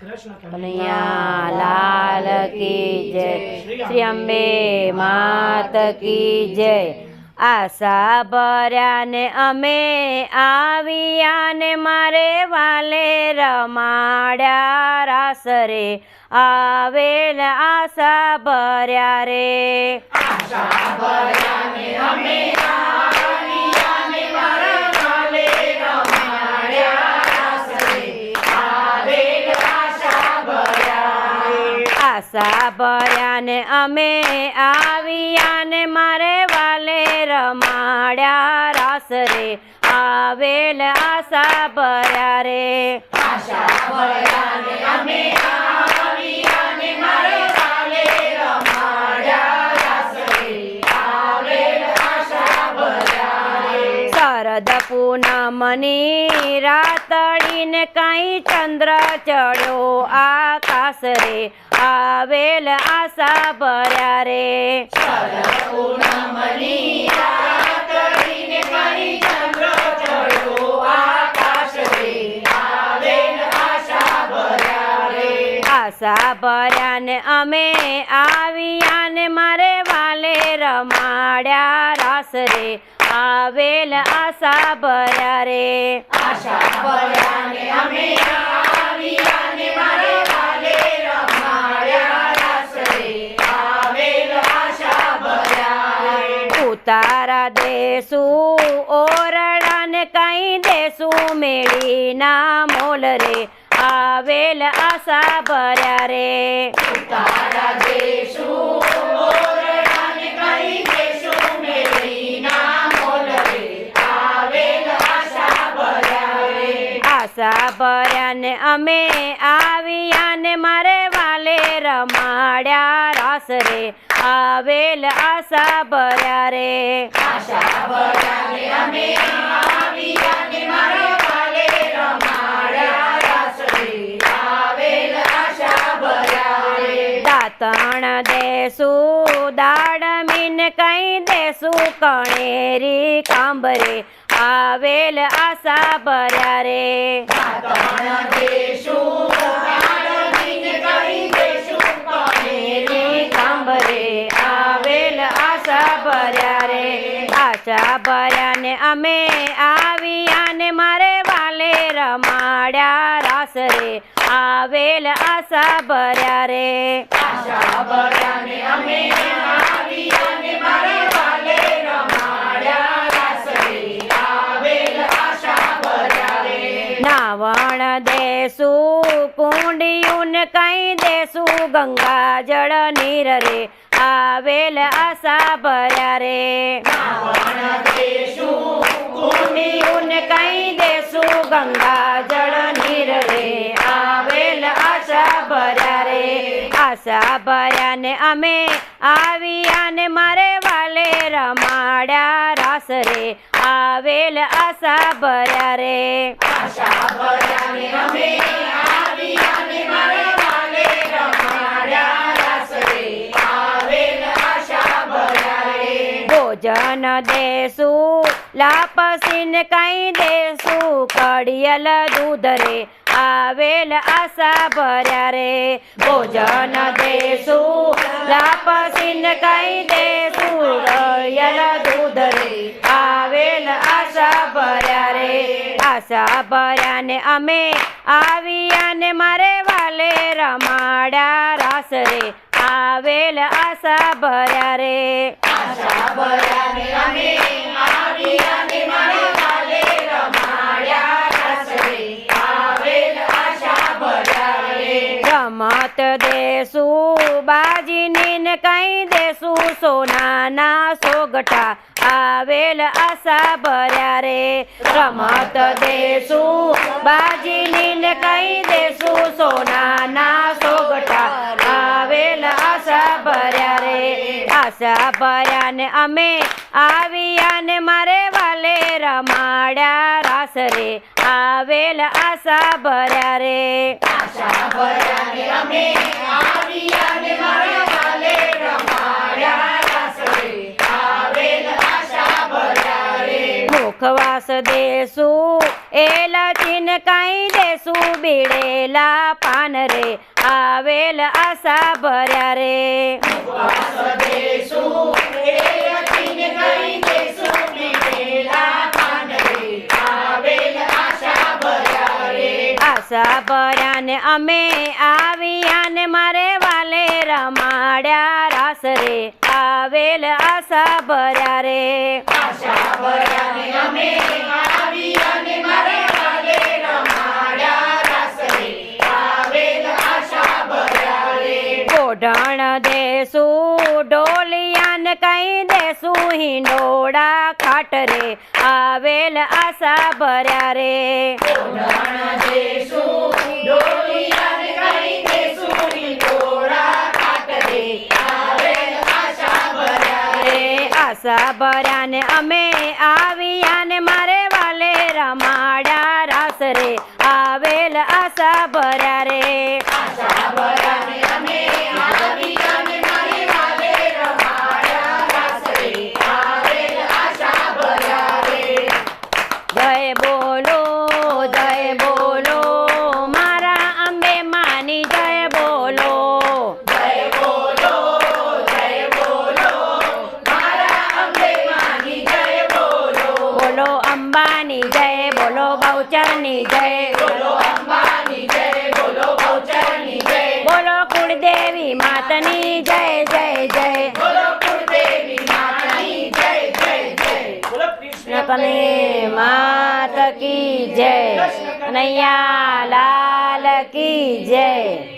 કનૈયા લાલ કી જય. શ્રી અંબે માત કી જય. આશા ભર્યા ને અમે આવ્યા ને મારે વાલે રમાડ્યા રાસ રે. આવેલ આશા ભર્યા રે. આશા ભર્યા ને અમે આવ્યા ને મારે વાલે રમાડ્યા રાસ રે. આવેલ આશા ભર્યા રે. શરદ પૂનમની રાતડીને કઈ ચંદ્ર ચડ્યો આકાશ રે. આવેલ આશા ભર્યા રે. આશા ભર્યા ને અમે આવ્યા ને મારે વાલે રમાડ્યા રાસ રે. આવેલ આશા ભર્યા રે. ઉતારા દેશું ઓરડાને કઈ દેશું મેળી ના મોલ રે આવેલ આશા ભર્યા રે. આશા ભર્યા ને અમે આવ્યા ને મારે વાલે રમાડ્યા રાસ રે. આવેલ આશા ભર્યા રે. તણ દેસું દાડ મીન કઈ દેસું કણેરી કાંબરે આવેલ આશા ભર્યા રે. કાંબરે આશા ભર્યા ને અમે આવ્યા ને મારે વાલે રમાડ્યા રાસ રે. આવેલ આશા ભર્યા રે. નાવણ દેશું કુંડિયું ને કઈ દેશું ગંગા જળ નીર રે આવેલ આશા ભર્યા રે. કુંડિયું ને કઈ દેશું ગંગા જળ નીર રે આવેલ આશા ભર્યા રે. આશા ભર્યા ને અમે આવ્યા ને મારે વાલે રમાડ્યા રાસ રે આવેલ આશા ભર્યા રે. ભોજન દેશું લાપસીન કઈ દેશું કડિયલ દૂધ રે, આવેલ આશા ભર્યા રે. ભોજન દેશું લાપસીન કઈ દેશું કડિયલ દૂધ રે, આવેલ આશા ભર્યા રે. આશા ભર્યા ને અમે આવ્યા ને મારે વાલે રમાડ્યા રાસ રે, આવેલ આશા ભર્યા રે. રમત દેશું બાજીની ને કઈ દેશું સોનાના સોગટા આવેલ આશા ભર્યા રે રમત બાજીની ને કઈ દેશું સોનાના સોગટા આશા ભર્યા ને અમે આવ્યા ને મારે વાલે રમાડ્યા રાસ રે. આવેલ આશા ભર્યા રે મુખવાસ દેશું એલાચીન કાંઈ દેશું બીડેલા પાન રે આવેલ આશા ભર્યા રે. આશા ભર્યા ને અમે આવ્યા ને મારે વાલે રમાડ્યા રાસ રે આવેલ આશા ભર્યા રે. કોઢણ દેશું ડોલિયાન કઈ દેશું હિંડોળા ખાટ રે આવેલ આશા ભર્યા રે રે આશા ને અમે આવ્યા ને મારે વાલે રમાડા રાસ રે. આવેલ આશા ભર્યા રે જય બોલો જય બોલો મારા અંબે માની જય બોલો બોલો અંબાની જય બોલો બહુચરની જય બોલો કુળદેવી માતની જય જય જય. બોલો કૃષ્ણ કને માત કી જય. કનૈયા લાલ કી જય.